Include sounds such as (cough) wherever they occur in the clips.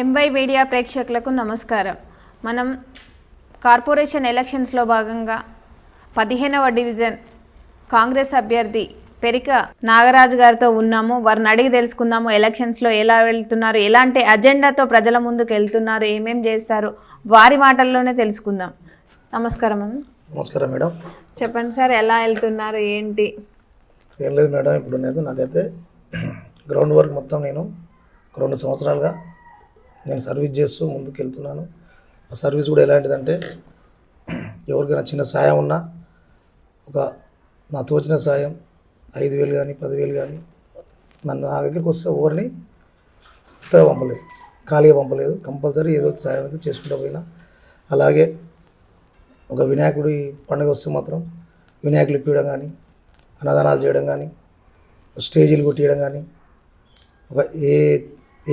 MY media ప్రేక్షకులకు నమస్కారం. మనం కార్పొరేషన్ ఎలక్షన్స్లో భాగంగా పదిహేనవ డివిజన్ కాంగ్రెస్ అభ్యర్థి పెరిక నాగరాజు గారితో ఉన్నాము. వారిని అడిగి తెలుసుకుందాము. ఎలక్షన్స్లో ఎలా వెళ్తున్నారు? ఎలాంటి అజెండాతో ప్రజల ముందుకు వెళ్తున్నారు? ఏమేం చేస్తారు వారి మాటల్లోనే తెలుసుకుందాం. నమస్కారం నమస్కారం మేడం. చెప్పండి సార్ ఎలా వెళ్తున్నారు? ఏంటి? ఏం లేదు మేడం ఇప్పుడు నేను నాకైతే (clears throat) గ్రౌండ్ వర్క్ మొత్తం నేను రెండు సంవత్సరాలుగా నేను సర్వీస్ చేస్తూ ముందుకు వెళ్తున్నాను ఆ సర్వీస్ కూడా ఎలాంటిదంటే ఎవరికైనా చిన్న సాయం ఉన్నా ఒక నా తోచిన సాయం ఐదు వేలు కానీ పదివేలు కానీ నన్ను నా దగ్గరికి వస్తే ఎవరిని కొత్తగా పంపలేదు ఖాళీగా పంపలేదు. కంపల్సరీ ఏదో సాయం అయితే చేసుకుంటూ పోయినా. అలాగే ఒక వినాయకుడి పండుగ వస్తే మాత్రం వినాయకులు ఇప్పించడం కానీ అన్నదానాలు చేయడం కానీ స్టేజీలు కొట్టియడం కానీ ఒక ఏ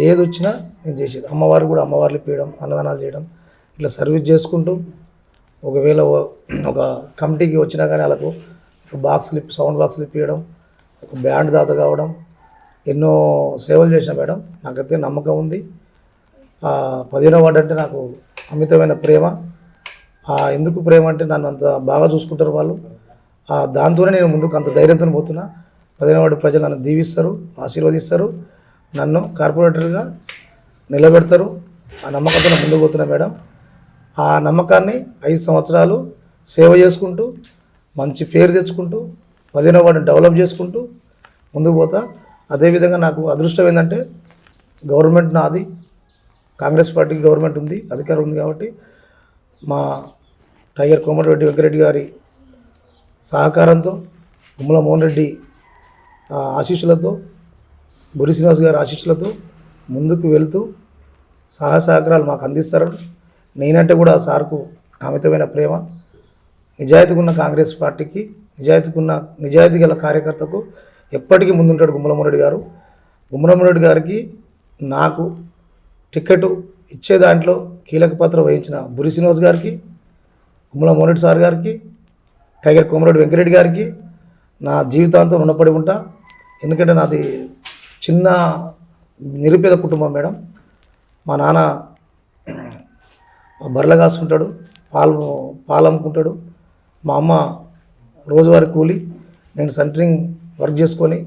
ఏది వచ్చినా నేను చేసేది. అమ్మవారు కూడా అమ్మవార్లు పీయడం అన్నదానాలు చేయడం ఇట్లా సర్వీస్ చేసుకుంటూ ఒకవేళ ఒక కమిటీకి వచ్చినా కానీ వాళ్ళకు ఒక బాక్స్లు ఇప్పి సౌండ్ బాక్స్లు ఇప్పించడం ఒక బ్యాండ్ దాత కావడం ఎన్నో సేవలు చేసిన మేడం నాకైతే నమ్మకం ఉంది. ఆ పదిహేనో వార్డు అంటే నాకు అమితమైన ప్రేమ. ఆ ఎందుకు ప్రేమ అంటే నన్ను అంత బాగా చూసుకుంటారు వాళ్ళు. దాంతోనే నేను ముందుకు అంత ధైర్యంతో పోతున్నా. పదిహేనో వార్డు ప్రజలు నన్ను దీవిస్తారు ఆశీర్వదిస్తారు. నన్ను కార్పొరేటర్గా నిలబెడతారు. ఆ నమ్మకంతో ముందుకు పోతున్నా మేడం. ఆ నమ్మకాన్ని ఐదు సంవత్సరాలు సేవ చేసుకుంటూ మంచి పేరు తెచ్చుకుంటూ పదిహేనో వాటిని డెవలప్ చేసుకుంటూ ముందుకు పోతా. అదేవిధంగా నాకు అదృష్టం ఏంటంటే గవర్నమెంట్ నాది. కాంగ్రెస్ పార్టీకి గవర్నమెంట్ ఉంది అధికారం ఉంది కాబట్టి మా టైగర్ కోమటిరెడ్డి వెంకరెడ్డి గారి సహకారంతో గుమ్మల మోహన్ రెడ్డి ఆశీస్సులతో బురి శ్రీనివాస్ గారి ఆశీస్సులతో ముందుకు వెళ్తూ సహాయ సహకారాలు మాకు అందిస్తారు. నేనంటే కూడా సార్కు అమితమైన ప్రేమ. నిజాయితీకి ఉన్న కాంగ్రెస్ పార్టీకి నిజాయితీకి ఉన్న నిజాయితీ గల కార్యకర్తకు ఎప్పటికీ ముందుంటాడు గుమ్మలమ్మరెడ్డి గారు. గుమ్మలమ్మరెడ్డి గారికి నాకు టికెట్ ఇచ్చే దాంట్లో కీలక పాత్ర వహించిన బురి శ్రీనివాస్ గారికి గుమ్మలమోరెడ్డి సార్ గారికి టైగర్ కోమరెడ్డి వెంకరెడ్డి గారికి నా జీవితాంతం రుణపడి ఉంటా. ఎందుకంటే నాది చిన్న నిరుపేద కుటుంబం మేడం. మా నాన్న బర్రెలు కాస్తుంటాడు పాలు పాలు అమ్ముకుంటాడు. మా అమ్మ రోజువారీ కూలి నేను సెంటరింగ్ వర్క్ చేసుకొని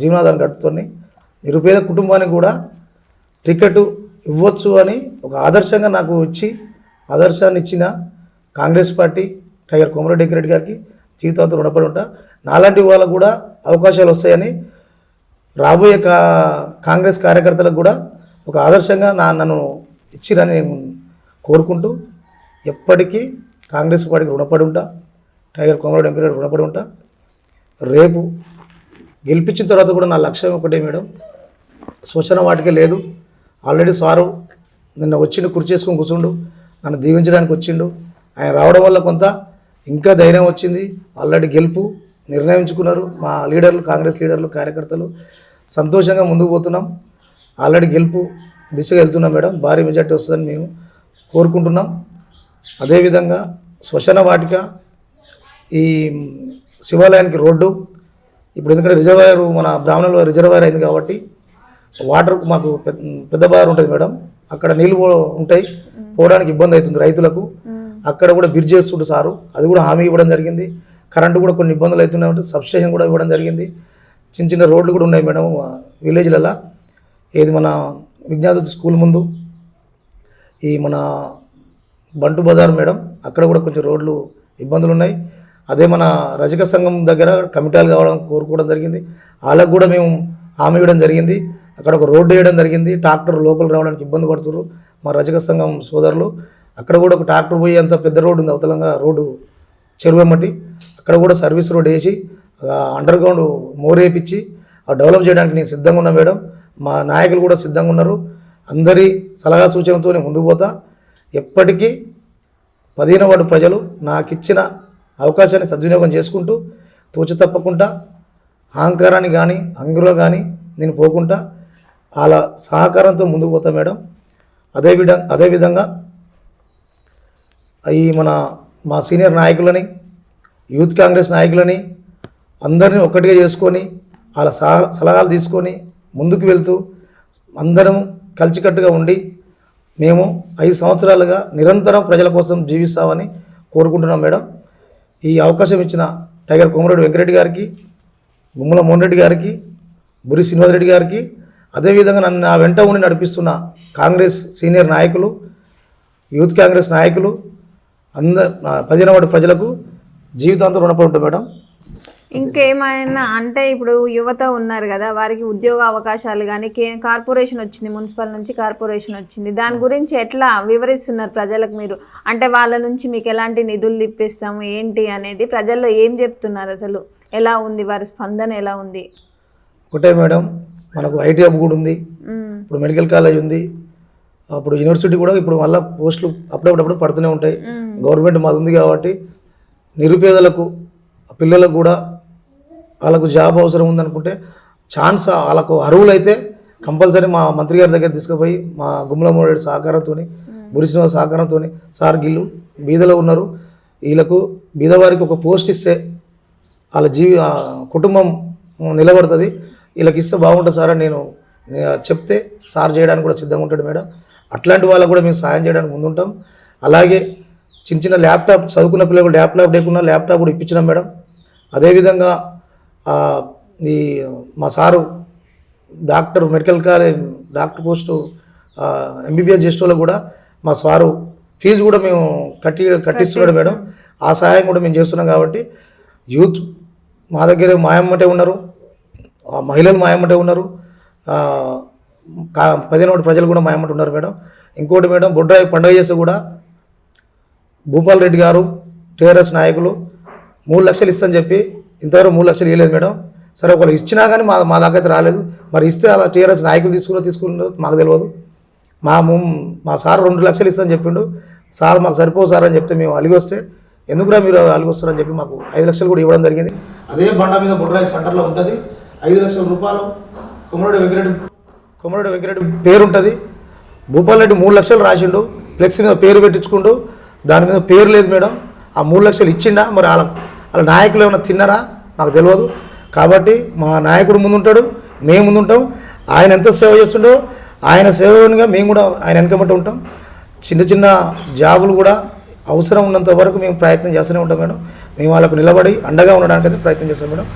జీవనాధారం గడుపుతోని నిరుపేద కుటుంబానికి కూడా టికెట్ ఇవ్వచ్చు అని ఒక ఆదర్శంగా నాకు ఇచ్చి ఆదర్శాన్ని ఇచ్చిన కాంగ్రెస్ పార్టీ టైగర్ కోమరెడ్డి వెంకరెడ్డి గారికి జీవితాంతం రుణపడి ఉంటా. నాలాంటి వాళ్ళకు కూడా అవకాశాలు వస్తాయని రాబోయే కా కాంగ్రెస్ కార్యకర్తలకు కూడా ఒక ఆదర్శంగా నా నన్ను ఇచ్చిరని నేను కోరుకుంటూ ఎప్పటికీ కాంగ్రెస్ పార్టీకి రుణపడి ఉంటా టైగర్ కోమరెడ్డి వెంకరెడ్డి రుణపడి ఉంటా. రేపు గెలిపించిన తర్వాత కూడా నా లక్ష్యం ఒకటే మేడం సూచన వాటికే లేదు. ఆల్రెడీ సారు నిన్న వచ్చిండు కుర్చీ చేసుకొని కూర్చుండు నన్ను దీవించడానికి వచ్చిండు. ఆయన రావడం వల్ల కొంత ఇంకా ధైర్యం వచ్చింది. ఆల్రెడీ గెలుపు నిర్ణయించుకున్నారు. మా లీడర్లు కాంగ్రెస్ లీడర్లు కార్యకర్తలు సంతోషంగా ముందుకు పోతున్నాం. ఆల్రెడీ గెలుపు దిశగా వెళ్తున్నాం మేడం. భారీ మెజార్టీ వస్తుందని మేము కోరుకుంటున్నాం. అదేవిధంగా శ్మశాన వాటిక ఈ శివాలయానికి రోడ్డు ఇప్పుడు ఎందుకంటే రిజర్వాయర్ మన బ్రాహ్మణుల రిజర్వాయర్ అయింది కాబట్టి వాటర్ మాకు పెద్ద బార్ ఉంటుంది మేడం. అక్కడ నీళ్ళు పో- ఉంటాయి. పోవడానికి ఇబ్బంది అవుతుంది రైతులకు. అక్కడ కూడా బ్రిడ్జ్ చేస్తుండ్రు సారు. అది కూడా హామీ ఇవ్వడం జరిగింది. కరెంటు కూడా కొన్ని ఇబ్బందులు అవుతున్నాయి. అంటే సబ్స్టేషన్ కూడా ఇవ్వడం జరిగింది. చిన్న చిన్న రోడ్లు కూడా ఉన్నాయి మేడం విలేజ్లలో. ఏది మన విజ్ఞాన స్కూల్ ముందు ఈ మన బంటు బజార్ మేడం అక్కడ కూడా కొంచెం రోడ్లు ఇబ్బందులు ఉన్నాయి. అదే మన రజక సంఘం దగ్గర కమిటాలు కావడం కోరుకోవడం జరిగింది. వాళ్ళకు కూడా మేము హామీ ఇవ్వడం జరిగింది. అక్కడ ఒక రోడ్డు వేయడం జరిగింది. ట్రాక్టర్ లోపల రావడానికి ఇబ్బంది పడుతున్నారు మా రజక సంఘం సోదరులు. అక్కడ కూడా ఒక ట్రాక్టర్ పోయి అంత పెద్ద రోడ్డు ఉంది అవతలంగా రోడ్డు చెరువమ్మటి. అక్కడ కూడా సర్వీస్ రోడ్ వేసి అండర్ గ్రౌండ్ మోర్ వేయించి డెవలప్ చేయడానికి నేను సిద్ధంగా ఉన్నా మేడం. మా నాయకులు కూడా సిద్ధంగా ఉన్నారు. అందరి సలహా సూచనలతో ముందుకు పోతా. ఎప్పటికీ పదిహేను వాడు ప్రజలు నాకు ఇచ్చిన అవకాశాన్ని సద్వినియోగం చేసుకుంటూ తోచి తప్పకుండా అహంకారాన్ని కానీ అంగులో కానీ నేను పోకుండా వాళ్ళ సహకారంతో ముందుకు పోతా మేడం. అదే అదేవిధంగా ఈ మన మా సీనియర్ నాయకులని యూత్ కాంగ్రెస్ నాయకులని అందరినీ ఒక్కటిగా చేసుకొని వాళ్ళ సలహాలు తీసుకొని ముందుకు వెళ్తూ అందరం కలిసికట్టుగా ఉండి మేము ఐదు సంవత్సరాలుగా నిరంతరం ప్రజల కోసం జీవిస్తామని కోరుకుంటున్నాం మేడం. ఈ అవకాశం ఇచ్చిన టైగర్ కోమరెడ్డి వెంకరెడ్డి గారికి గుమ్మల మోహన్రెడ్డి గారికి బురి శ్రీనివాసరెడ్డి గారికి అదేవిధంగా నన్ను నా వెంట ఉండి నడిపిస్తున్న కాంగ్రెస్ సీనియర్ నాయకులు యూత్ కాంగ్రెస్ నాయకులు అందరు పదిహేను వాడి ప్రజలకు జీవితాంతం రుణపడి ఉంటాం మేడం. ఇంకేమైనా అంటే ఇప్పుడు యువత ఉన్నారు కదా వారికి ఉద్యోగ అవకాశాలు కానీ కే కార్పొరేషన్ వచ్చింది మున్సిపల్ నుంచి కార్పొరేషన్ వచ్చింది. దాని గురించి ఎట్లా వివరిస్తున్నారు ప్రజలకు మీరు? అంటే వాళ్ళ నుంచి మీకు ఎలాంటి నిధులు తిప్పిస్తాము ఏంటి అనేది ప్రజల్లో ఏం చెప్తున్నారు అసలు? ఎలా ఉంది వారి స్పందన ఎలా ఉంది? ఒకటే మేడం మనకు ఐటీ హబ్ కూడా ఉంది. ఇప్పుడు మెడికల్ కాలేజ్ ఉంది. అప్పుడు యూనివర్సిటీ కూడా ఇప్పుడు మళ్ళీ పోస్టులు అప్పుడప్పుడప్పుడు పడుతూనే ఉంటాయి. గవర్నమెంట్ మాది ఉంది కాబట్టి నిరుపేదలకు పిల్లలకు కూడా వాళ్ళకు జాబ్ అవసరం ఉందనుకుంటే ఛాన్స్ వాళ్ళకు అర్హులైతే కంపల్సరీ మా మంత్రి గారి దగ్గర తీసుకుపోయి మా గుమ్మలమూడి సహకారంతో బురిసిన సహకారంతో సార్ గిల్లు బీదలో ఉన్నారు. వీళ్ళకు బీదవారికి ఒక పోస్ట్ ఇస్తే వాళ్ళ జీవి కుటుంబం నిలబడుతుంది. వీళ్ళకి ఇస్తే బాగుంటుంది సార్ అని నేను చెప్తే సార్ చేయడానికి కూడా సిద్ధంగా ఉంటాడు మేడం. అట్లాంటి వాళ్ళకు కూడా మేము సాయం చేయడానికి ముందుంటాం. అలాగే చిన్న చిన్న ల్యాప్టాప్ చదువుకున్న పిల్లలకు ల్యాప్టాప్ లేకుండా ల్యాప్టాప్ కూడా ఇప్పించినాం మేడం. అదేవిధంగా ఈ మా sir doctor medical college doctor post MBBS చేసే కూడా మా సారు ఫీజు కూడా మేము కట్టి కట్టిస్తున్నాడు మేడం. ఆ సహాయం కూడా మేము చేస్తున్నాం కాబట్టి యూత్ మా దగ్గర మాయమ్మటే ఉన్నారు. మహిళలు మాయమ్మటే ఉన్నారు. పదిహేను ఒకటి ప్రజలు కూడా మాయమ్మట ఉన్నారు మేడం. ఇంకోటి మేడం బొడ్రాయి పండుగ చేస్తే కూడా భూపాల్ రెడ్డి గారు టీఆర్ఎస్ నాయకులు మూడు లక్షలు ఇస్తాని చెప్పి ఇంతవరకు మూడు లక్షలు ఇవ్వలేదు మేడం. సరే ఒకరు ఇచ్చినా కానీ మా మా దాకా అయితే రాలేదు. మరి ఇస్తే అలా టీఆర్ఎస్ నాయకులు తీసుకున్నా తీసుకున్నారో మాకు తెలియదు మా మా సార్ రెండు లక్షలు ఇస్తాను చెప్పిండు. సార్ మాకు సరిపో సార్ అని చెప్తే మేము అలిగి వస్తే ఎందుకురా మీరు అలిగి వస్తారని చెప్పి మాకు ఐదు లక్షలు కూడా ఇవ్వడం జరిగింది. అదే బండ మీద బుడ్రాయి సెంటర్లో ఉంటుంది. ఐదు లక్షల రూపాయలు కుమరుడు వెంకరెడ్డి కుమరుడు వెంకరెడ్డి పేరు ఉంటుంది భూపాల్ రెడ్డి మూడు లక్షలు రాసిండు. ఫ్లెక్స్ మీద పేరు పెట్టించుకుండు. దాని మీద పేరు లేదు మేడం. ఆ మూడు లక్షలు ఇచ్చిండా? మరి వాళ్ళ వాళ్ళ నాయకులు ఏమైనా తిన్నారా? నాకు తెలియదు కాబట్టి మా నాయకుడు ముందుంటాడు. మేము ముందుంటాం. ఆయన ఎంత సేవ చేస్తుండో ఆయన సేవగా మేము కూడా ఆయన వెనకబట్టి ఉంటాం. చిన్న చిన్న జాబులు కూడా అవసరం ఉన్నంత వరకు మేము ప్రయత్నం చేస్తూనే ఉంటాం మేడం. మేము వాళ్ళకు నిలబడి అండగా ఉండడానికి అయితే ప్రయత్నం చేస్తాం మేడం.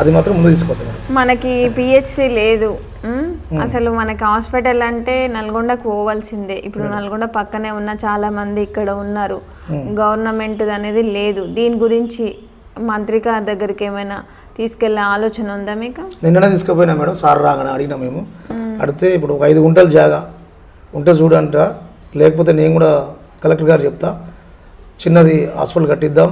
అది మాత్రం ముందు తీసుకొస్తాం మేడం మనకి పిహెచ్సి లేదు? అసలు మనకి హాస్పిటల్ అంటే నల్గొండకు పోవాల్సిందే. ఇప్పుడు నల్గొండ పక్కనే ఉన్న చాలా మంది ఇక్కడ ఉన్నారు. గవర్నమెంట్ అనేది లేదు. దీని గురించి మంత్రి గారి దగ్గరికి ఏమైనా తీసుకెళ్ళే ఆలోచన ఉందా మీకు? నిన్ననే తీసుకుపోయినా మేడం సార్ రాగానే అడిగినా మేము. అడిగితే ఇప్పుడు ఒక ఐదు గుంటలు జాగా. ఉంటే చూడంట. లేకపోతే నేను కూడా కలెక్టర్ గారు చెప్తా. చిన్నది హాస్పిటల్ కట్టిద్దాం.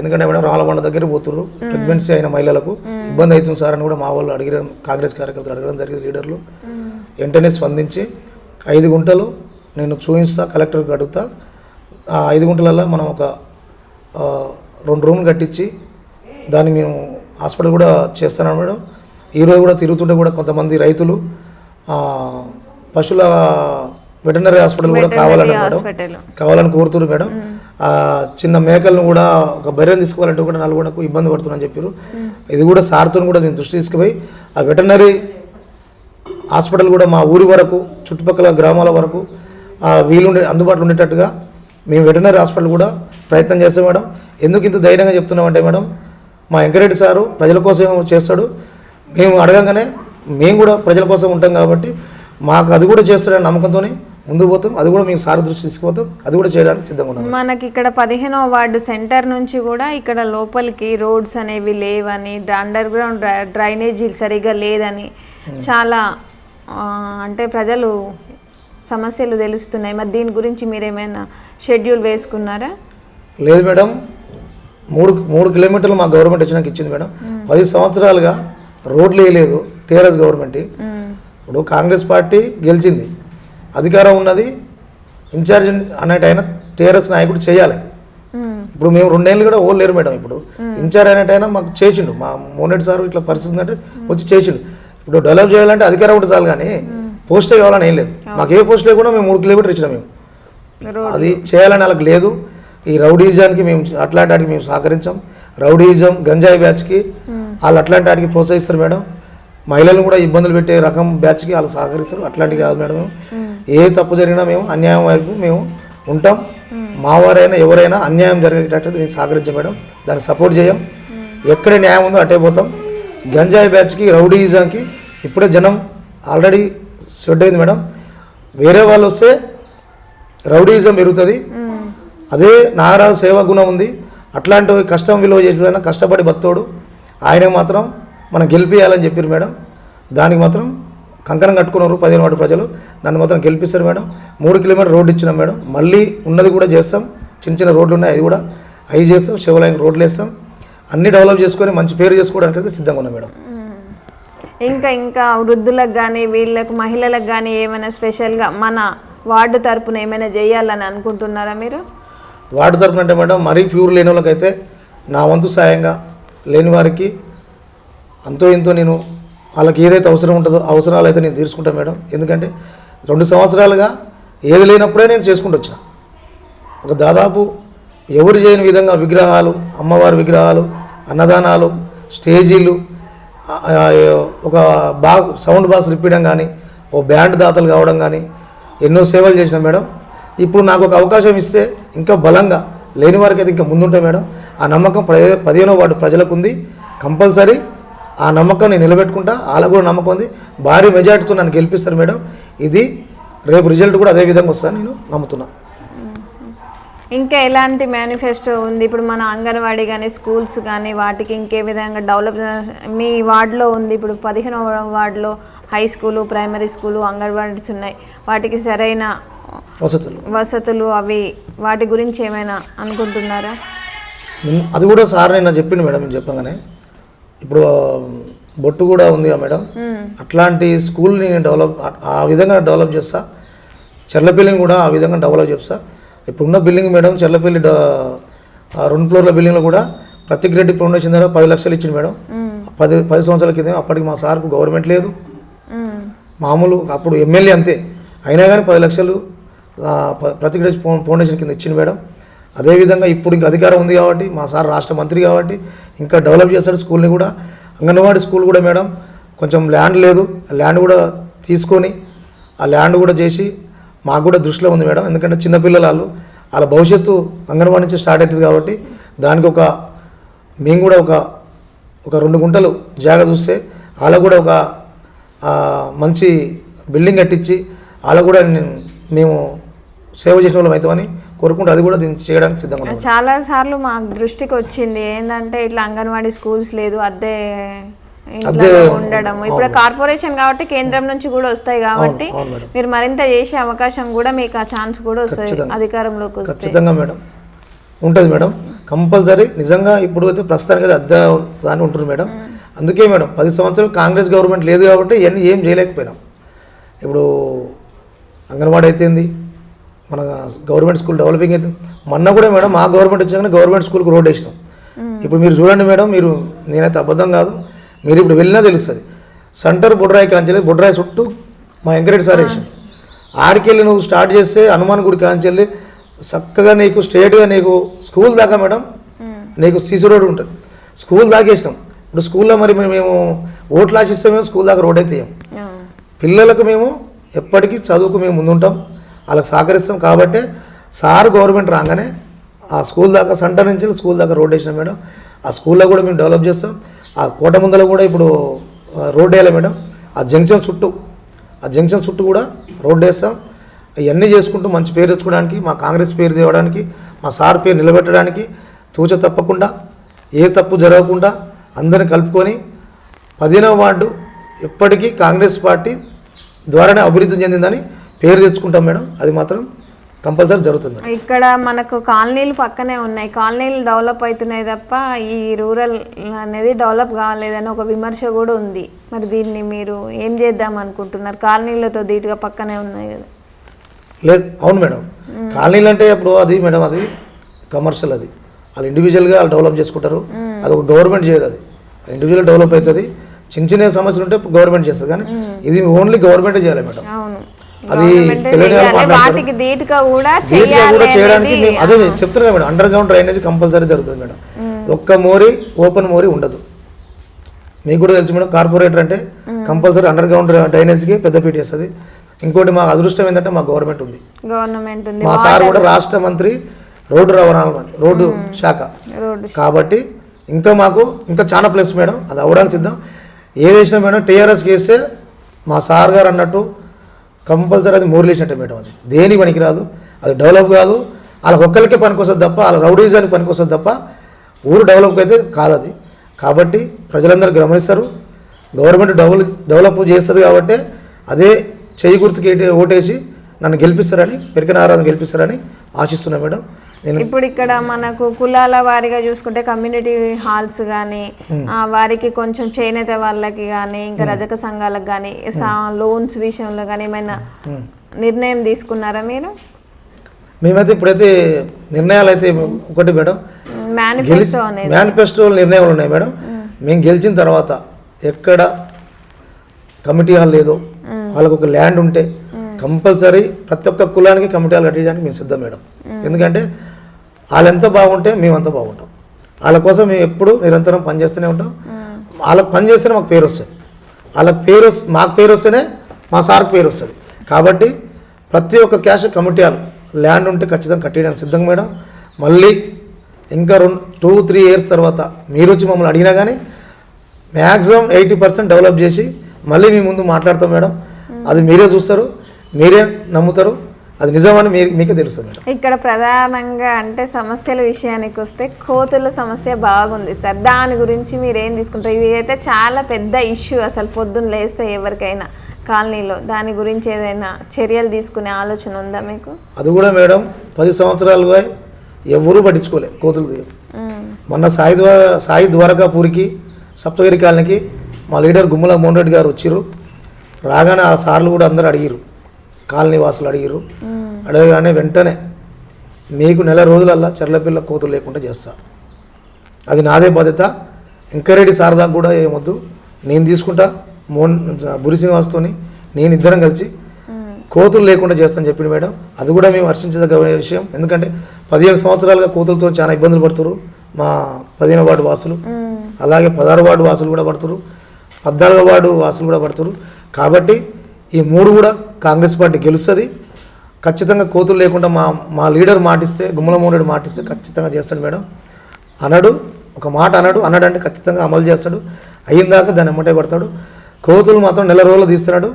ఎందుకంటే మేడం రాళ్ళబండ దగ్గర పోతుర్రు. ప్రెగ్నెన్సీ అయిన మహిళలకు ఇబ్బంది అవుతుంది సార్ అని కూడా మా వాళ్ళు అడిగిన కాంగ్రెస్ కార్యకర్తలు అడగడం జరిగింది లీడర్లు. వెంటనే స్పందించి ఐదు గుంటలు నేను చూపిస్తా కలెక్టర్కి అడుగుతా. ఆ ఐదు గుంటలలో మనం ఒక రెండు రూమ్లు కట్టించి దాన్ని మేము హాస్పిటల్ కూడా చేస్తున్నాం మేడం. ఈరోజు కూడా తిరుగుతుంటే కూడా కొంతమంది రైతులు పశువుల వెటనరీ హాస్పిటల్ కూడా కావాలన్నారు మేడం కావాలని కోరుతున్నారు మేడం. చిన్న మేకలను కూడా ఒక బర్రెని తీసుకోవాలంటే కూడా నల్గొండకు ఇబ్బంది పడుతుందని చెప్పారు. ఇది కూడా సార్తో కూడా నేను దృష్టి తీసుకుపోయి ఆ వెటనరీ హాస్పిటల్ కూడా మా ఊరి వరకు చుట్టుపక్కల గ్రామాల వరకు వీలుండే అందుబాటులో ఉండేటట్టుగా మేము వెటనరీ హాస్పిటల్ కూడా ప్రయత్నం చేస్తాం మేడం. ఎందుకు ఇంత ధైర్యంగా చెప్తున్నామంటే మేడం మా వెంకరెడ్డి సారు ప్రజల కోసం చేస్తాడు. మేము అడగంగానే మేము కూడా ప్రజల కోసం ఉంటాం కాబట్టి మాకు అది కూడా చేస్తాడని నమ్మకంతోనే ముందుకు పోతాం. అది కూడా మేము సార్ దృష్టి తీసుకుపోతాం. అది కూడా చేయడానికి సిద్ధంగా ఉన్నాం. మనకి ఇక్కడ పదిహేనవ వార్డు సెంటర్ నుంచి కూడా ఇక్కడ లోపలికి రోడ్స్ అనేవి లేవని అండర్ గ్రౌండ్ డ్రైనేజీ సరిగా లేదని చాలా ఆ, అంటే ప్రజలు సమస్యలు తెలుస్తున్నాయి. మరి దీని గురించి మీరు ఏమైనా షెడ్యూల్ వేసుకున్నారా? లేదు మేడం. మూడు మూడు కిలోమీటర్లు మా గవర్నమెంట్ వచ్చినాక ఇచ్చింది మేడం. పది సంవత్సరాలుగా రోడ్లు వేయలేదు టీఆర్ఎస్ గవర్నమెంట్ ఇప్పుడు కాంగ్రెస్ పార్టీ గెలిచింది. అధికారం ఉన్నది. ఇన్ఛార్జ్ అన్నట్టు ఆయన టీఆర్ఎస్ నాయకుడు చేయాలి. ఇప్పుడు మేము రెండేళ్ళు కూడా ఓళ్ళు లేరు మేడం ఇప్పుడు. ఇన్ఛార్జ్ అయినట్టు ఆయన మాకు చేసిండు. మా మోనెట్ సార్ ఇట్లా పరిస్థితి ఉందంటే వచ్చి చేసిండు. ఇప్పుడు డెవలప్ చేయాలంటే అధికారం ఉంటే చాలు కానీ పోస్టే కావాలని ఏం లేదు. మాకు ఏ పోస్ట్ లేకుండా మేము మూడు కిలోమీటర్ ఇచ్చినాం మేము. అది చేయాలని వాళ్ళకి లేదు. ఈ రౌడీజానికి మేము అట్లాంటి వాటికి మేము సహకరించాం. రౌడీజం గంజాయి బ్యాచ్కి వాళ్ళు అట్లాంటి వాటికి ప్రోత్సహిస్తారు మేడం. మహిళలను కూడా ఇబ్బందులు పెట్టే రకం బ్యాచ్కి వాళ్ళు సహకరిస్తారు. అట్లాంటివి కాదు మేడం. ఏ తప్పు జరిగినా మేము అన్యాయం వైపు మేము ఉంటాం. మా వారైనా ఎవరైనా అన్యాయం జరిగేటట్టు మేము సహకరించాం మేడం. దానికి సపోర్ట్ చేయం. ఎక్కడ న్యాయం ఉందో అట్టే పోతాం. గంజాయి బ్యాచ్కి రౌడీయిజంకి ఇప్పుడే జనం ఆల్రెడీ షెడ్ అయింది మేడం. వేరే వాళ్ళు వస్తే రౌడీయిజం పెరుగుతుంది. అదే నాగరాజు సేవ గుణం ఉంది. అట్లాంటి కష్టం విలువ చేసేదైనా కష్టపడి బతోడు ఆయన మాత్రం మనం గెలిపియాలని చెప్పారు మేడం. దానికి మాత్రం కంకణం కట్టుకున్నారు పదిహేను వాటి ప్రజలు. నన్ను మాత్రం గెలిపిస్తారు మేడం. మూడు కిలోమీటర్ రోడ్డు ఇచ్చినాం మేడం. మళ్ళీ ఉన్నది కూడా చేస్తాం. చిన్న చిన్న రోడ్లు ఉన్నాయి అది కూడా అవి చేస్తాం. శివాలయం రోడ్లు వేస్తాం. అన్నీ డెవలప్ చేసుకొని మంచి పేరు చేసుకోవడానికి అయితే సిద్ధంగా ఉన్నాం మేడం. ఇంకా ఇంకా వృద్ధులకు కానీ వీళ్ళకు మహిళలకు కానీ ఏమైనా స్పెషల్గా మన వార్డు తరపున ఏమైనా చేయాలని అనుకుంటున్నారా మీరు? వార్డు తరపున అంటే మేడం మరీ ప్యూర్ లేని వాళ్ళకైతే నా వంతు సాయంగా లేని వారికి అంతో ఇంతో నేను వాళ్ళకి ఏదైతే అవసరం ఉంటుందో అవసరాలు అయితే నేను తీర్చుకుంటాను మేడం. ఎందుకంటే రెండు సంవత్సరాలుగా ఏది లేనప్పుడే నేను చేసుకుంటూ వచ్చిన. ఒక దాదాపు ఎవరు చేయని విధంగా విగ్రహాలు అమ్మవారి విగ్రహాలు అన్నదానాలు స్టేజీలు ఒక బాగ్ సౌండ్ బాక్స్ రిప్పడం కానీ ఓ బ్యాండ్ దాతలు కావడం కానీ ఎన్నో సేవలు చేసిన మేడం. ఇప్పుడు నాకు ఒక అవకాశం ఇస్తే ఇంకా బలంగా లేని వారికి అయితే ఇంకా ముందుంటాయి మేడం. ఆ నమ్మకం పదే పదిహేనో వార్డు ప్రజలకు ఉంది. కంపల్సరీ ఆ నమ్మకం నేను నిలబెట్టుకుంటా వాళ్ళకు కూడా నమ్మకం ఉంది. భారీ మెజార్టీతో నన్ను గెలిపిస్తారు మేడం. ఇది రేపు రిజల్ట్ కూడా అదే విధంగా వస్తుందని నేను నమ్ముతున్నా. ఇంకా ఎలాంటి మేనిఫెస్టో ఉంది? ఇప్పుడు మన అంగన్వాడీ కానీ స్కూల్స్ కానీ వాటికి ఇంకే విధంగా డెవలప్ మీ వార్డులో ఉంది. ఇప్పుడు పదిహేనవ వార్డులో high school primary school anganwadis ఉన్నాయి. వాటికి సరైన వసతులు. వసతులు అవి వాటి గురించి ఏమైనా అనుకుంటున్నారా? అది కూడా సార్ నేను చెప్పింది మేడం నేను చెప్పగానే. ఇప్పుడు బొట్టు కూడా ఉంది కదా మేడం అట్లాంటి స్కూల్ని నేను డెవలప్ ఆ- విధంగా డెవలప్ చేస్తా. చెర్లపల్లిని కూడా ఆ విధంగా డెవలప్ చేస్తా. ఇప్పుడున్న బిల్డింగ్ మేడం చెర్లపల్లి రెండు ఫ్లోర్ల బిల్డింగ్లో కూడా ప్రతి రెడ్డి ఫౌండేషన్ ద్వారా పది లక్షలు ఇచ్చింది మేడం. పది పది సంవత్సరాల క్రితం అప్పటికి మా సార్కు గవర్నమెంట్ లేదు. మ్మ్. మామూలు అప్పుడు ఎమ్మెల్యే అంతే. అయినా కానీ పది లక్షలు ఆ, ప- ప్రతిగ్రహ ఫౌ- ఫౌండేషన్ కింద ఇచ్చింది మేడం. అదేవిధంగా ఇప్పుడు ఇంకా అధికారం ఉంది కాబట్టి మా సార్ రాష్ట్ర మంత్రి కాబట్టి ఇంకా డెవలప్ చేస్తాడు స్కూల్ని కూడా. అంగన్వాడీ స్కూల్ కూడా మేడం. కొంచెం ల్యాండ్ లేదు. ఆ ల్యాండ్ కూడా తీసుకొని ఆ ల్యాండ్ కూడా చేసి మాకు కూడా దృష్టిలో ఉంది మేడం. ఎందుకంటే చిన్నపిల్లలు వాళ్ళు వాళ్ళ భవిష్యత్తు అంగన్వాడీ నుంచి స్టార్ట్ అవుతుంది కాబట్టి దానికి ఒక మేము కూడా ఒక ఒక రెండు గుంటలు జాగా చూస్తే వాళ్ళకు కూడా ఒక మంచి బిల్డింగ్ కట్టించి వాళ్ళకు కూడా మేము సేవ చేసిన వాళ్ళం అవుతామని కోరుకుంటూ అది కూడా దీన్ని చేయడానికి సిద్ధంగా చాలా సార్లు మా దృష్టికి వచ్చింది ఏంటంటే ఇట్లా అంగన్వాడీ స్కూల్స్ లేదు అద్దె ఇంట్లో అద్దె ఉండడం. ఇప్పుడు కార్పొరేషన్ కాబట్టి కేంద్రం నుంచి కూడా వస్తాయి కాబట్టి మీరు మరింత చేసే అవకాశం కూడా మీకు ఆ ఛాన్స్ కూడా వస్తుంది. అధికారంలోకి ఖచ్చితంగా మేడం. ఉంటుంది మేడం. కంపల్సరీ నిజంగా ఇప్పుడు అయితే ప్రస్తుతానికి అయితే అద్దె దాన్ని ఉంటుంది మేడం. అందుకే మేడం పది సంవత్సరాలు కాంగ్రెస్ గవర్నమెంట్ లేదు కాబట్టి ఇవన్నీ ఏం చేయలేకపోయినాం. ఇప్పుడు అంగన్వాడీ అయితేంది మన గవర్నమెంట్ స్కూల్ డెవలపింగ్ అయితే మొన్న కూడా మేడం మా గవర్నమెంట్ వచ్చాక గవర్నమెంట్ స్కూల్కి రోడ్ వేసినాం. ఇప్పుడు మీరు చూడండి మేడం మీరు నేనైతే అబద్ధం కాదు మీరు ఇప్పుడు వెళ్ళినా తెలుస్తుంది. సెంటర్ బుడ్రాయి కాంచెల్లి బుడ్రాయి చుట్టూ మా వెంకరెడ్డి సార్ వేసాం ఆడికెళ్ళి నువ్వు స్టార్ట్ చేస్తే హనుమాన్ గుడి కాంచెల్లి చక్కగా నీకు స్ట్రేట్గా నీకు స్కూల్ దాకా మేడం నీకు సీసీ రోడ్ ఉంటుంది. స్కూల్ దాకా వేసినాం. ఇప్పుడు స్కూల్లో మరి మేము- ఓట్లు ఆశిస్తే మేము స్కూల్ దాకా రోడ్ అయితే. పిల్లలకు మేము ఎప్పటికీ చదువుకు మేము ముందుంటాం. వాళ్ళకి సహకరిస్తాం కాబట్టి సార్ గవర్నమెంట్ రాగానే ఆ స్కూల్ దాకా సెంటర్ నుంచి స్కూల్ దాకా రోడ్ వేసినాం మేడం. ఆ స్కూల్లో కూడా మేము డెవలప్ చేస్తాం. ఆ కోట ముందర కూడా ఇప్పుడు రోడ్ వేయాలి మేడం. ఆ జంక్షన్ చుట్టూ ఆ జంక్షన్ చుట్టూ కూడా రోడ్ వేస్తాం. ఇవన్నీ చేసుకుంటూ మంచి పేరు తెచ్చుకోవడానికి మా కాంగ్రెస్ పేరు తేవడానికి మా సార్ పేరు నిలబెట్టడానికి తూచ తప్పకుండా ఏ తప్పు జరగకుండా అందరిని కలుపుకొని పదిహేనవ వార్డు ఎప్పటికీ కాంగ్రెస్ పార్టీ ద్వారానే అభివృద్ధి చెందిందని పేరు తెచ్చుకుంటాం మేడం. అది మాత్రం కంపల్సరీ జరుగుతుంది. ఇక్కడ మనకు కాలనీలు పక్కనే ఉన్నాయి. కాలనీలు డెవలప్ అవుతున్నాయి తప్ప ఈ రూరల్ అనేది డెవలప్ కాలేదని ఒక విమర్శ కూడా ఉంది. మరి దీన్ని మీరు ఏం చేద్దాం అనుకుంటున్నారు? కాలనీలతో ధీటుగా పక్కనే ఉన్నాయి కదా. లేదు అవును మేడం. కాలనీలు అంటే ఇప్పుడు అది మేడం అది కమర్షియల్ అది. వాళ్ళు ఇండివిజువల్గా వాళ్ళు డెవలప్ చేసుకుంటారు. అది ఒక గవర్నమెంట్ చేయదు అది. ఇండివిజువల్ డెవలప్ అవుతుంది. చిన్న చిన్న సమస్యలు ఉంటే గవర్నమెంట్ చేస్తుంది. కానీ ఇది ఓన్లీ గవర్నమెంటే చేయాలి మేడం. అవును. అది. వాటికి ధీటుగా కూడా కూడా చేయడానికి మేము అదే చెప్తున్నా madam under ground drainage compulsory జరుగుతుంది మేడం. ఒక్క మోరీ ఓపెన్ మోరీ ఉండదు. మీకు కూడా తెలుసు మేడం కార్పొరేటర్ అంటే కంపల్సరీ అండర్ గ్రౌండ్ డ్రైనేజ్కి పెద్దపీట వేస్తుంది. ఇంకోటి మా అదృష్టం ఏంటంటే మా గవర్నమెంట్ ఉంది. గవర్నమెంట్ ఉంది. మా సార్ కూడా రాష్ట్ర మంత్రి రోడ్డు రవాణాల మంత్రి రోడ్డు శాఖ. కాబట్టి ఇంకా మాకు ఇంకా చాలా ప్లస్ మేడం అది అవ్వడానికి సిద్ధం. ఏ చేసినా మేడం టీఆర్ఎస్కి వేస్తే మా సార్ గారు అన్నట్టు కంపల్సరీ అది మోరిలేసినట్టే మేడం అది. దేనికి పనికిరాదు? అది డెవలప్ కాదు. వాళ్ళకి ఒక్కరికే పనికొస్తుంది తప్ప వాళ్ళ రౌడీజానికి పనికొస్తుంది తప్ప ఊరు డెవలప్ అయితే కాదు అది కాబట్టి ప్రజలందరూ గమనిస్తారు. గవర్నమెంట్ డెవలప్ డెవలప్ చేస్తుంది కాబట్టి అదే చేయి గుర్తుకి ఓటేసి నన్ను గెలిపిస్తారని పెరికినారాధన గెలిపిస్తారని ఆశిస్తున్నాను మేడం. ఇప్పుడు ఇక్కడ మనకు కులాల వారిగా చూసుకుంటే కమ్యూనిటీ హాల్స్ కానీ వారికి కొంచెం చేనేత వాళ్ళకి కానీ ఇంకా రజక సంఘాలకు కానీ లోన్స్ విషయంలో కానీ ఏమైనా నిర్ణయం తీసుకున్నారా మీరు? మేమైతే ఇప్పుడైతే నిర్ణయాలు అయితే ఒకటి మేడం మేనిఫెస్టో నిర్ణయాలు ఉన్నాయి మేడం. మేము గెలిచిన తర్వాత ఎక్కడ కమిటీ హాల్ లేదో వాళ్ళకు ఒక ల్యాండ్ ఉంటే కంపల్సరీ ప్రతి ఒక్క కులానికి కమిటీ కట్టేయడానికి కట్టడానికి మేము సిద్ధం మేడం. ఎందుకంటే వాళ్ళు ఎంత బాగుంటే మేమంతా బాగుంటాం. వాళ్ళ కోసం మేము ఎప్పుడు నిరంతరం పనిచేస్తూనే ఉంటాం. వాళ్ళకి పని చేస్తేనే మాకు పేరు వస్తుంది. వాళ్ళకి పేరు వస్- మాకు పేరు వస్తేనే మా సార్కి పేరు వస్తుంది. కాబట్టి ప్రతి ఒక్క క్యాష్ కమిటీ ల్యాండ్ ఉంటే ఖచ్చితంగా కట్టేయడానికి సిద్ధం మేడం. మళ్ళీ ఇంకా రెండు టూ త్రీ ఇయర్స్ తర్వాత మీరు వచ్చి మమ్మల్ని అడిగినా కానీ మ్యాక్సిమం ఎయిటీ పర్సెంట్ డెవలప్ చేసి మళ్ళీ మీ ముందు మాట్లాడతాం మేడం. అది మీరే చూస్తారు. మీరే నమ్ముతారు? అది నిజమని మీ మీకే తెలుస్తుంది ఇక్కడ ప్రధానంగా అంటే సమస్యల విషయానికి వస్తే కోతుల సమస్య బాగుంది సార్. దాని గురించి మీరు ఏం తీసుకుంటారు? ఇవి అయితే చాలా పెద్ద ఇష్యూ అసలు పొద్దున్న లేస్తే ఎవరికైనా కాలనీలో. దాని గురించి ఏదైనా చర్యలు తీసుకునే ఆలోచన ఉందా మీకు? అది కూడా మేడం పది సంవత్సరాలుగా ఎవరూ పట్టించుకోలే కోతులు. మొన్న సాయి సాయి ద్వారకాపూర్కి సప్తగిరి కాలనీకి మా లీడర్ గుమ్మల మోహన్ రెడ్డి గారు వచ్చిర్రు. రాగానే ఆ సార్లు కూడా అందరూ అడిగిరు కాలనీ వాసులు అడిగిరు అడగగానే వెంటనే మీకు నెల రోజులల్లా చెర్లపిల్ల కోతులు లేకుండా చేస్తా. అది నాదే బాధ్యత. ఇంకరెడ్డి సారదా కూడా ఏమొద్దు. నేను తీసుకుంటా. మోహన్ బురి శ్రీనివాస్తోని నేను ఇద్దరం కలిసి కోతులు లేకుండా చేస్తాను చెప్పింది మేడం. అది కూడా మేము హర్షించదగ్గ విషయం. ఎందుకంటే పదిహేను సంవత్సరాలుగా కోతులతో చాలా ఇబ్బందులు పడుతున్నారు మా పదిహేను వార్డు వాసులు. అలాగే పదహారు వార్డు వాసులు కూడా పడుతున్నారు పద్నాలుగో వార్డు వాసులు కూడా పడుతున్నారు కాబట్టి ఈ మూడు కూడా కాంగ్రెస్ పార్టీ గెలుస్తుంది. ఖచ్చితంగా కోతులు లేకుండా మా మా లీడర్ మాటిస్తే గుమ్మల మాటిస్తే ఖచ్చితంగా చేస్తాడు మేడం. అనడు ఒక మాట అనడు అనడంటే ఖచ్చితంగా అమలు చేస్తాడు. అయిన దాకా దాన్ని అమ్మటే పడతాడు కోతులు మాత్రం నెల రోజులు తీస్తున్నాడు.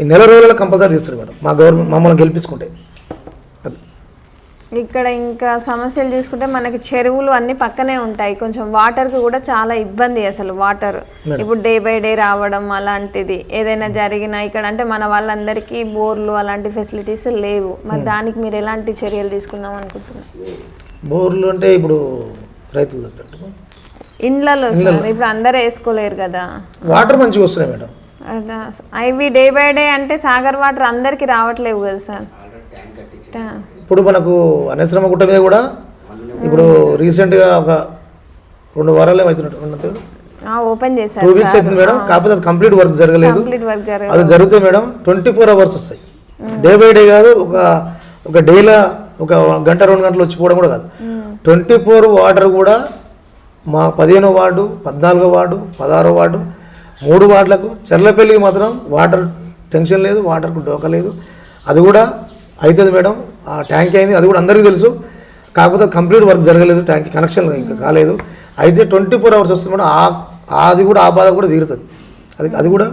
ఈ నెల రోజుల్లో కంపల్సరీ తీస్తాడు మేడం. మా గవర్నమెంట్ మమ్మల్ని గెలిపించుకుంటే. ఇక్కడ ఇంకా సమస్యలు చూసుకుంటే మనకి చెరువులు అన్ని పక్కనే ఉంటాయి. కొంచెం వాటర్కి కూడా చాలా ఇబ్బంది అసలు వాటర్ ఇప్పుడు డే బై డే రావడం అలాంటిది. ఏదైనా జరిగినా ఇక్కడ అంటే మన వాళ్ళందరికీ బోర్లు అలాంటి ఫెసిలిటీస్ లేవు. మరి దానికి మీరు ఎలాంటి చర్యలు తీసుకుందాం అనుకుంటున్నారు? బోర్లు అంటే ఇప్పుడు రైతుల దగ్గర ఇండ్లలో సార్ ఇప్పుడు అందరూ వేసుకోలేరు కదా. వాటర్ మంచిగా వస్తున్నాయి మేడం. అవి డే బై డే అంటే సాగర్ వాటర్ అందరికి రావట్లేవు కదా సార్. ఇప్పుడు మనకు అనేశ్రమ గుట్ట మీద కూడా ఇప్పుడు రీసెంట్గా ఒక రెండు వారాలు ఓపెన్ టూ వీక్స్ అవుతుంది మేడం. కాకపోతే అది కంప్లీట్ వర్క్ జరగలేదు. అది జరుగుతాయి మేడం ట్వంటీ ఫోర్ అవర్స్ వస్తాయి. డే బై డే కాదు ఒక ఒక డేలో ఒక గంట రెండు గంటలు వచ్చిపోవడం కూడా కాదు. ట్వంటీ ఫోర్ వాటర్ కూడా మా పదిహేనో వార్డు పద్నాలుగో వార్డు పదహారో వార్డు మూడు వార్డులకు చెర్లపల్లికి మాత్రం వాటర్ టెన్షన్ లేదు వాటర్కు డోకా లేదు. అది కూడా అవుతుంది మేడం. ఆ ట్యాంక్ అయింది. అది కూడా అందరికీ తెలుసు. కాకపోతే కంప్లీట్ వర్క్ జరగలేదు. ట్యాంక్ కనెక్షన్ ఇంకా కాలేదు. అయితే ట్వంటీ ఫోర్ అవర్స్ వస్తుంది మేడం. ఆ అది కూడా ఆ బాధ కూడా తీరుతుంది. అది అది కూడా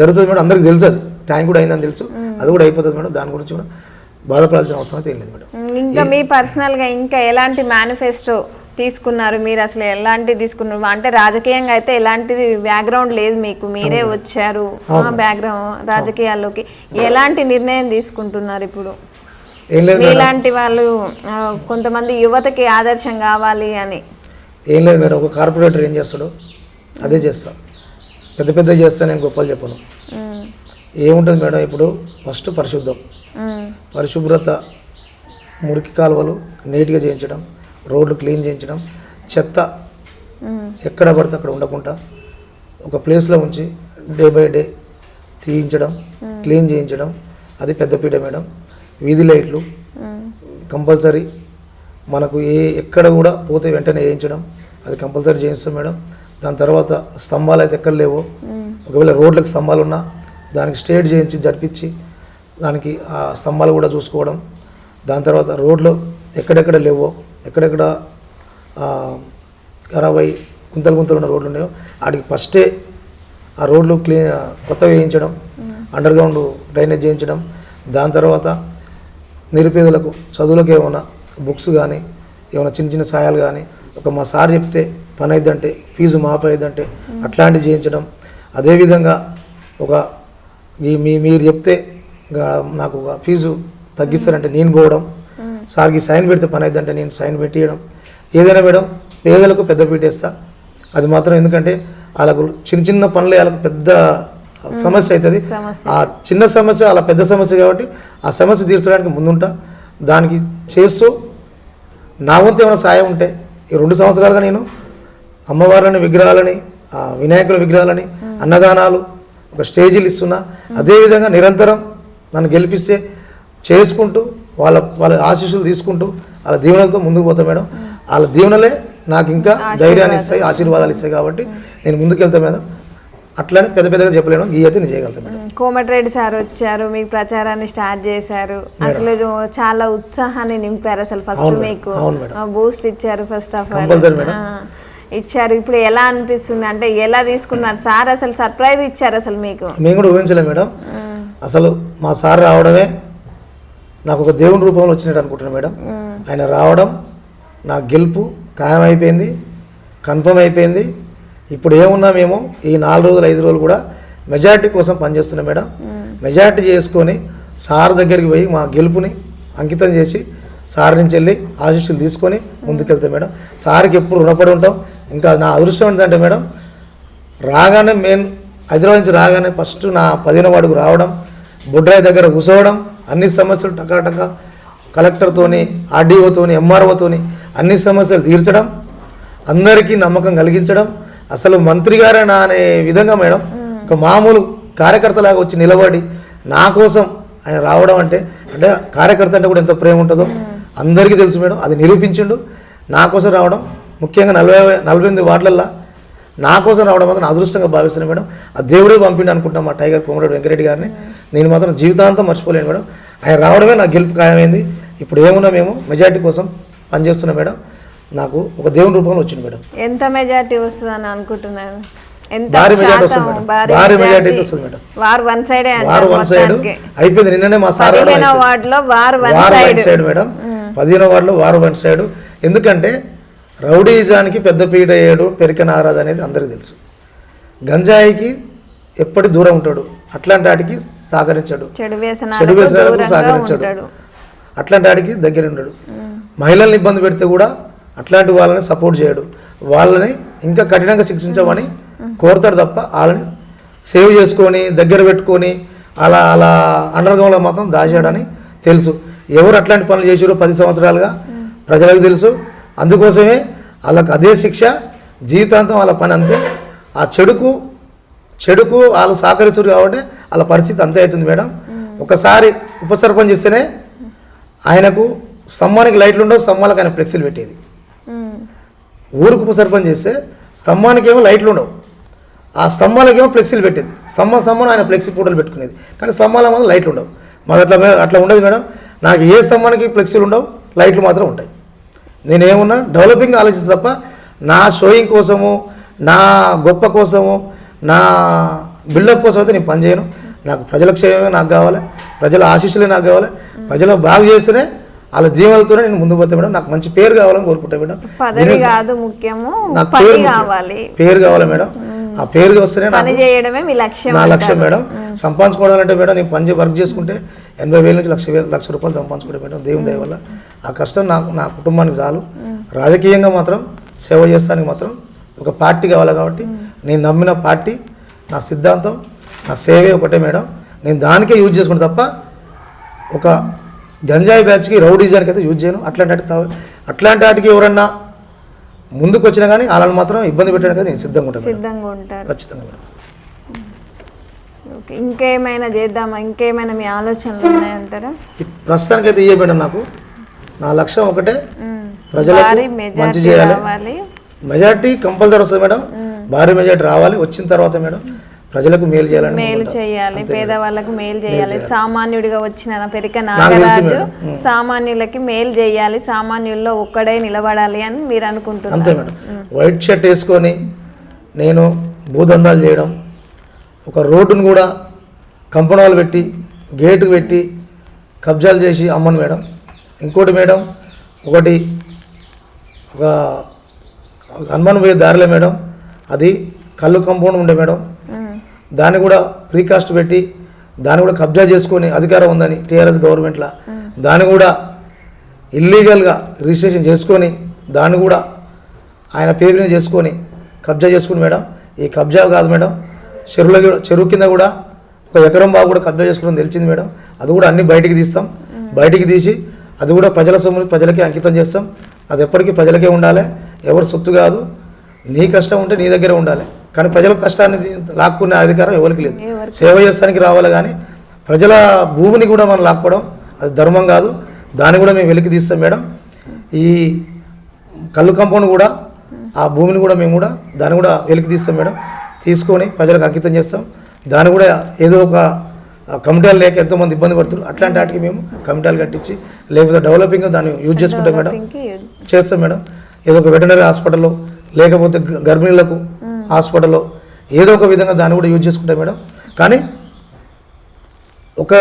జరుగుతుంది మేడం. అందరికీ తెలుసు అది. ట్యాంక్ కూడా అయిందని తెలుసు. అది కూడా అయిపోతుంది మేడం. దాని గురించి కూడా బాధపడాల్సిన అవసరం అయితే లేదు మేడం. ఇంకా మీ పర్సనల్గా ఇంకా ఎలాంటి మేనిఫెస్టో తీసుకున్నారు? మీరు అసలు ఎలాంటి తీసుకున్నారు? అంటే రాజకీయంగా అయితే ఎలాంటిది బ్యాక్గ్రౌండ్ లేదు మీకు. మీరే వచ్చారు. బ్యాక్గ్రౌండ్ రాజకీయాల్లోకి. ఎలాంటి నిర్ణయం తీసుకుంటున్నారు ఇప్పుడు? ఏం లేదు మీలాంటి వాళ్ళు కొంతమంది యువతకి ఆదర్శం కావాలి అని. ఏం లేదు మేడం ఒక కార్పొరేటర్ ఏం చేస్తాడో అదే చేస్తా. పెద్ద పెద్ద చేస్తా నేను గొప్పలు చెప్పను. ఏముంటుంది మేడం ఇప్పుడు? ఫస్ట్ పరిశుద్ధం. పరిశుభ్రత మురికి కాలువలు నీట్గా చేయించడం రోడ్లు క్లీన్ చేయించడం చెత్త ఎక్కడ పడితే అక్కడ ఉండకుండా ఒక ప్లేస్లో ఉంచి డే బై డే తీయించడం క్లీన్ చేయించడం అది పెద్దపీట మేడం. వీధి లైట్లు కంపల్సరీ మనకు ఏ ఎక్కడ కూడా పోతే వెంటనే వేయించడం అది కంపల్సరీ చేయిస్తాం మేడం. దాని తర్వాత స్తంభాలు అయితే ఎక్కడ లేవో. ఒకవేళ రోడ్లకు స్తంభాలు ఉన్నా దానికి స్ట్రేట్ చేయించి జరిపించి దానికి ఆ స్తంభాలు కూడా చూసుకోవడం. దాని తర్వాత రోడ్లు ఎక్కడెక్కడ లేవో ఎక్కడెక్కడ ఖరాబ్ అయ్యి గుంతలు గుంతలు ఉన్న రోడ్లు ఉన్నాయో వాటికి ఫస్టే ఆ రోడ్లు క్లీన్ కొత్తగా వేయించడం అండర్ గ్రౌండ్ డ్రైనేజ్ చేయించడం. దాని తర్వాత నిరుపేదలకు చదువులకు ఏమైనా బుక్స్ కానీ ఏమైనా చిన్న చిన్న సాయాలు కానీ ఒక మా సార్ చెప్తే పని అయిద్దంటే ఫీజు మాఫ్ అయిద్దంటే అట్లాంటివి చేయించడం. అదేవిధంగా ఒక మీ మీరు చెప్తే నాకు ఒక ఫీజు తగ్గిస్తారంటే నేను పోవడం. సార్కి సైన్ పెడితే పని అయిద్దంటే నేను సైన్ పెట్టియడం ఏదైనా మేడం పేదలకు పెద్ద పీటేస్తా అది మాత్రం ఎందుకంటే వాళ్ళకు చిన్న చిన్న పనులు వాళ్ళకు పెద్ద సమస్య అవుతుంది. ఆ చిన్న సమస్య అలా పెద్ద సమస్య కాబట్టి ఆ సమస్య తీర్చడానికి ముందుంటా. దానికి చేస్తూ నా వంతు ఏమైనా సాయం ఉంటే ఈ రెండు సంవత్సరాలుగా నేను అమ్మవార్లని విగ్రహాలని ఆ వినాయకుల విగ్రహాలని అన్నదానాలు ఒక స్టేజీలు ఇస్తున్నా. అదేవిధంగా నిరంతరం నన్ను గెలిపిస్తే చేసుకుంటూ వాళ్ళ వాళ్ళ ఆశీస్సులు తీసుకుంటూ వాళ్ళ దీవెనలతో ముందుకు పోతా మేడం. వాళ్ళ దీవెనలే నాకు ఇంకా ధైర్యాన్ని ఇస్తాయి ఆశీర్వాదాలు ఇస్తాయి కాబట్టి నేను ముందుకు వెళ్తా మేడం. అట్లనే పెద్ద పెద్దగా చెప్పలేను. గీ అయితే నేను చేయగలుగుతాను మేడం. కోమటిరెడ్డి సార్ వచ్చారు మీకు ప్రచారాన్ని స్టార్ట్ చేశారు. అసలు చాలా ఉత్సాహాన్ని నింపారు అసలు ఫస్ట్. మీకు. బూస్ట్ ఇచ్చారు ఫస్ట్ ఆఫ్ ఆల్. ఇచ్చారు. ఇప్పుడు ఎలా అనిపిస్తుంది? అంటే ఎలా తీసుకున్నారు? సార్ అసలు సర్ప్రైజ్ ఇచ్చారు అసలు మీకు. మేము కూడా ఊహించలేం మేడం. అసలు మా సార్ రావడమే నాకు ఒక దేవుని రూపంలో వచ్చినట్టు అనుకుంటున్నాను మేడం. ఆయన రావడం నా గెలుపు ఖాయం అయిపోయింది కన్ఫర్మ్ అయిపోయింది. ఇప్పుడు ఏమున్నా మేము ఈ నాలుగు రోజులు ఐదు రోజులు కూడా మెజారిటీ కోసం పనిచేస్తున్నాం మేడం. మెజారిటీ చేసుకొని సార్ దగ్గరికి పోయి మా గెలుపుని అంకితం చేసి సార్ నుంచి వెళ్ళి ఆశీస్సులు తీసుకొని ముందుకెళ్తాం మేడం. సార్కి ఎప్పుడు రుణపడి ఉంటాం. ఇంకా నా అదృష్టం ఏంటంటే మేడం రాగానే మెయిన్ హైదరాబాద్ నుంచి రాగానే ఫస్ట్ నా పదిహేను వాడుకు రావడం బుడ్రాయి దగ్గర కూర్చోవడం అన్ని సమస్యలు టకాటక కలెక్టర్తోని ఆర్డీఓతోని ఎంఆర్ఓతోని అన్ని సమస్యలు తీర్చడం అందరికీ నమ్మకం కలిగించడం అసలు మంత్రి గారేనా అనే విధంగా మేడం ఒక మామూలు కార్యకర్తలాగా వచ్చి నిలబడి నా కోసం ఆయన రావడం అంటే అంటే కార్యకర్త అంటే కూడా ఎంత ప్రేమ ఉంటుందో అందరికీ తెలుసు మేడం. అది నిరూపించిండు. నా కోసం రావడం ముఖ్యంగా నలభై నలభై ఎనిమిది వార్డులల్లో నా కోసం రావడం మాత్రం అదృష్టంగా భావిస్తున్నాను మేడం. ఆ దేవుడే పంపిండి అనుకుంటాం మా టైగర్ కోమరెడ్డి వెంకరెడ్డి గారిని. నేను మాత్రం జీవితాంతం మర్చిపోలేను మేడం. ఆయన రావడమే నా గెలుపు ఖాయమైంది. ఇప్పుడు ఏమున్నా మేము మెజార్టీ కోసం పనిచేస్తున్నాం మేడం. నాకు ఒక దేవుని రూపంలో వచ్చింది మేడం. ఎంత మెజార్టీ వస్తుందని అనుకుంటున్నారు? ఎంత భారీ మెజార్టీ శాతం? వస్తుంది మేడం. భారీ మెజార్టీ. వస్తుంది మేడం. వారు వన్ సైడే వారు వన్ సైడ్ అయిపోయింది. నిన్ననే మా సార్. వార్డులో వారు వన్ సైడ్. మేడం. పదిహేనో వార్డులో వారు వన్ సైడ్. ఎందుకంటే రౌడీజానికి పెద్ద పీట అయ్యాడు పెరిక నాగరాజు అనేది అందరికీ తెలుసు. గంజాయికి ఎప్పటి దూరం ఉంటాడు? అట్లాంటి వాటికి సహకరించాడు చెడు వ్యసనాలకు సహకరించాడు అట్లాంటి వాడికి దగ్గర ఉండడు మహిళల్ని ఇబ్బంది పెడితే కూడా అట్లాంటి వాళ్ళని సపోర్ట్ చేయడు. వాళ్ళని ఇంకా కఠినంగా శిక్షించమని కోరుతాడు తప్ప వాళ్ళని సేవ్ చేసుకొని దగ్గర పెట్టుకొని అలా అలా అండర్గ్రౌండ్లో మాత్రం దాచాడని తెలుసు. ఎవరు అట్లాంటి పనులు చేసారో పది సంవత్సరాలుగా ప్రజలకు తెలుసు. అందుకోసమే వాళ్ళకి అదే శిక్ష జీవితాంతం వాళ్ళ పని అంతే. ఆ చెడుకు చెడుకు వాళ్ళు సహకరిస్తారు కాబట్టి వాళ్ళ పరిస్థితి అంతే అవుతుంది మేడం. ఒకసారి ఉపసర్పం చేస్తేనే ఆయనకు సమ్మానికి లైట్లు ఉండవు స్తంభాలకు ఆయన ఫ్లెక్సీలు పెట్టేది. ఊరుకు ఉప సర్పంచ్ చేస్తే స్తంభానికి ఏమో లైట్లు ఉండవు. ఆ స్తంభాలకేమో ఫ్లెక్సీలు పెట్టేది. స్తంభం స్తంభం ఆయన ఫ్లెక్సీ పూటలు పెట్టుకునేది. కానీ స్తంభాల మాత్రం లైట్లు ఉండవు. మాది అట్లా అట్లా ఉండదు మేడం. నాకు ఏ స్తంభానికి ఫ్లెక్సీలు ఉండవు లైట్లు మాత్రం ఉంటాయి. నేనేమన్నా డెవలపింగ్ ఆలోచిస్తే తప్ప నా షోయింగ్ కోసము నా గొప్ప కోసము నా బిల్డప్ కోసం అయితే నేను పనిచేయను. నాకు ప్రజల క్షేమమే నాకు కావాలి. ప్రజల ఆశీస్సులే నాకు కావాలి. ప్రజలు బాగా చేస్తేనే వాళ్ళ దీవెనలతోనే నేను ముందుకు పోతే మేడం నాకు మంచి పేరు కావాలని కోరుకుంటా మేడం. పదవి కాదు ముఖ్యము నాకు పేరు. కావాలి. పేరు కావాలి మేడం. ఆ పేరు వస్తేనే పని చేయడమే మీ లక్ష్యం నా లక్ష్యం మేడం. సంపాదించుకోవాలంటే మేడం నేను పని వర్క్ చేసుకుంటే ఎనభై వేల నుంచి లక్ష వేల లక్ష రూపాయలు సంపాదించుకుంటే మేడం దేవుని దయ వల్ల. ఆ కష్టం నాకు నా కుటుంబానికి చాలు. రాజకీయంగా మాత్రం సేవ చేస్తానికి మాత్రం ఒక పార్టీ కావాలి కాబట్టి నేను నమ్మిన పార్టీ నా సిద్ధాంతం నా సేవే ఒకటే మేడం. నేను దానికే యూజ్ చేసుకుంటా తప్ప ఒక గంజాయి బ్యాచ్కి రౌడీజానికి అయితే యూజ్ చేయను. అట్లాంటి అట్లాంటి వాటికి ఎవరన్నా ముందుకు వచ్చినా కానీ వాళ్ళని మాత్రం ఇబ్బంది పెట్టడానికి అయితే నేను సిద్ధంగా ఉంటాను. సిద్ధంగా ఉంటారు. ఖచ్చితంగా మేడం. ఓకే ఇంకేమైనా చేద్దామా? ఇంకేమైనా మీ ఆలోచనలు ఉన్నాయంటారా? ఈ ప్రస్తుతానికైతే ఇయ్యే మేడం నాకు. నా లక్ష్యం ఒకటే. ప్రజలకు భారీ మంచి మెజార్టీ చేయాలి మెజార్టీ కంపల్సరీ వస్తుంది మేడం. భారీ మెజార్టీ రావాలి. వచ్చిన తర్వాత మేడం ప్రజలకు మేలు చేయాలని మేలు. చేయాలి పేదవాళ్ళకు మేలు చేయాలి. సామాన్యుడిగా వచ్చిన పెరిక నాగరాజు. సామాన్యులకి మేలు చేయాలి సామాన్యుల్లో ఒక్కడే నిలబడాలి అని మీరు అనుకుంటున్నారు. అంతే మేడం. వైట్ షర్ట్ వేసుకొని నేను భూదందాలు చేయడం ఒక రోడ్డును కూడా కంపణాలు పెట్టి గేటు పెట్టి కబ్జాలు చేసి అమ్మను మేడం. ఇంకోటి మేడం ఒకటి ఒక హనుమాన్ పోయే దారిలో మేడం అది కళ్ళు కంపౌండ్ ఉండే మేడం. దాన్ని కూడా ప్రీకాస్ట్ పెట్టి దాన్ని కూడా కబ్జా చేసుకొని అధికారం ఉందని టీఆర్ఎస్ గవర్నమెంట్లో. దాన్ని కూడా ఇల్లీగల్గా రిజిస్ట్రేషన్ చేసుకొని దాన్ని కూడా ఆయన పేరు మీద చేసుకొని కబ్జా చేసుకుని మేడం. ఈ కబ్జా కాదు మేడం చెరువులో చెరువు కింద కూడా ఒక ఎకరం బాగు కూడా కబ్జా చేసుకోవడం తెలిసింది మేడం. అది కూడా అన్ని బయటికి తీస్తాం. బయటికి తీసి అది కూడా ప్రజల సొమ్ముని ప్రజలకే అంకితం చేస్తాం. అది ఎప్పటికీ ప్రజలకే ఉండాలి. ఎవరు సొత్తు కాదు. నీ కష్టం ఉంటే నీ దగ్గరే ఉండాలి. కానీ ప్రజల కష్టాన్ని లాక్కునే అధికారం ఎవరికి లేదు. సేవ చేస్తానికి రావాలి కానీ ప్రజల భూమిని కూడా మనం లాక్కోవడం అది ధర్మం కాదు. దాన్ని కూడా మేము వెలికి తీస్తాం మేడం. ఈ కళ్ళు కంపౌండ్ కూడా ఆ భూమిని కూడా మేము కూడా దాన్ని కూడా వెలికి తీస్తాం మేడం. తీసుకొని ప్రజలకు అంకితం చేస్తాం. దాన్ని కూడా ఏదో ఒక కమిటాలు లేక ఎంతోమంది ఇబ్బంది పడుతున్నారు. అట్లాంటి వాటికి మేము కమిటాలు కట్టించి లేకపోతే డెవలపింగ్ దాన్ని యూజ్ చేసుకుంటాం మేడం. చేస్తాం మేడం. ఏదో ఒక వెటనరీ హాస్పిటల్లో లేకపోతే గర్భిణీలకు హాస్పిటల్లో ఏదో ఒక విధంగా దాన్ని కూడా యూజ్ చేసుకుంటాం మేడం. కానీ ఒక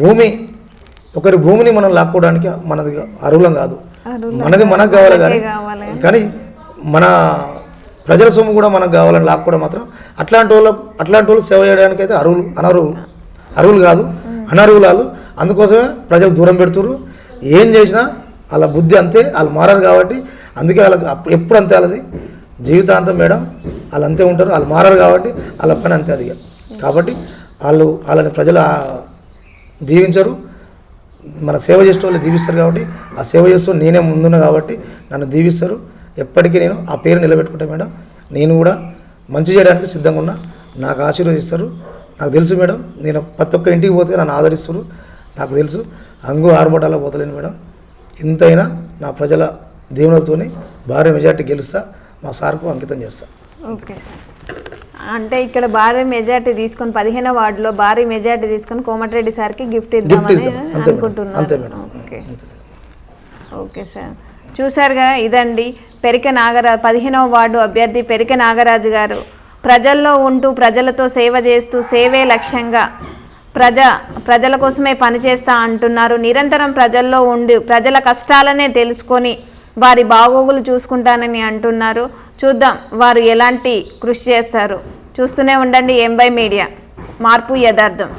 భూమి ఒకరి భూమిని మనం లాక్కోవడానికి మనది అర్హులం కాదు. మనది మనకు కావాలి కానీ కానీ మన ప్రజల సొమ్ము కూడా మనకు కావాలని లాక్కోవడం మాత్రం అట్లాంటి వాళ్ళు అట్లాంటి వాళ్ళు సేవ చేయడానికి అయితే అర్హులు అనర్హులు అర్హులు కాదు అనర్హులాలు అందుకోసమే ప్రజలు దూరం పెడుతున్నారు ఏం చేసినా వాళ్ళ బుద్ధి అంతే వాళ్ళు మారారు కాబట్టి అందుకే వాళ్ళకి ఎప్పుడు అంతే వాళ్ళది. జీవితాంతం మేడం వాళ్ళు అంతే ఉంటారు వాళ్ళు మారారు కాబట్టి వాళ్ళ పని అంతే అది కాబట్టి వాళ్ళు వాళ్ళని ప్రజలు దీవించరు. మన సేవ చేసే వాళ్ళు దీవిస్తారు కాబట్టి ఆ సేవ చేస్తూ నేనే ముందున్నా కాబట్టి నన్ను దీవిస్తారు. ఎప్పటికీ నేను ఆ పేరు నిలబెట్టుకుంటా మేడం. నేను కూడా మంచి చేయడానికి సిద్ధంగా ఉన్నా. నాకు ఆశీర్వదిస్తారు. నాకు తెలుసు మేడం నేను ప్రతి ఒక్క ఇంటికి పోతే నన్ను ఆదరిస్తారు. నాకు తెలుసు అంగు ఆర్భటాల్లో పోతలేను మేడం. ఇంతైనా నా ప్రజల దీవెనలతోని భారీ మెజార్టీ గెలుస్తా. మా సార్కు అంకితం చేస్తా. Okay sir. అంటే ఇక్కడ భారీ మెజార్టీ తీసుకొని పదిహేనో వార్డులో భారీ మెజార్టీ తీసుకొని కోమటిరెడ్డి సార్కి గిఫ్ట్ ఇద్దామని మేడం. ఓకే. Okay sir. చూసారుగా ఇదండి. పెరిక నాగరాజు పదిహేనవ వార్డు అభ్యర్థి పెరిక నాగరాజు గారు. ప్రజల్లో ఉంటూ ప్రజలతో సేవ చేస్తూ సేవే లక్ష్యంగా ప్రజ ప్రజల కోసమే పనిచేస్తా అంటున్నారు. నిరంతరం ప్రజల్లో ఉండి ప్రజల కష్టాలనే తెలుసుకొని వారి బాగోగులు చూసుకుంటానని అంటున్నారు. చూద్దాం వారు ఎలాంటి కృషి చేస్తారు. చూస్తూనే ఉండండి ఎంబై మీడియా మార్పు యథార్థం.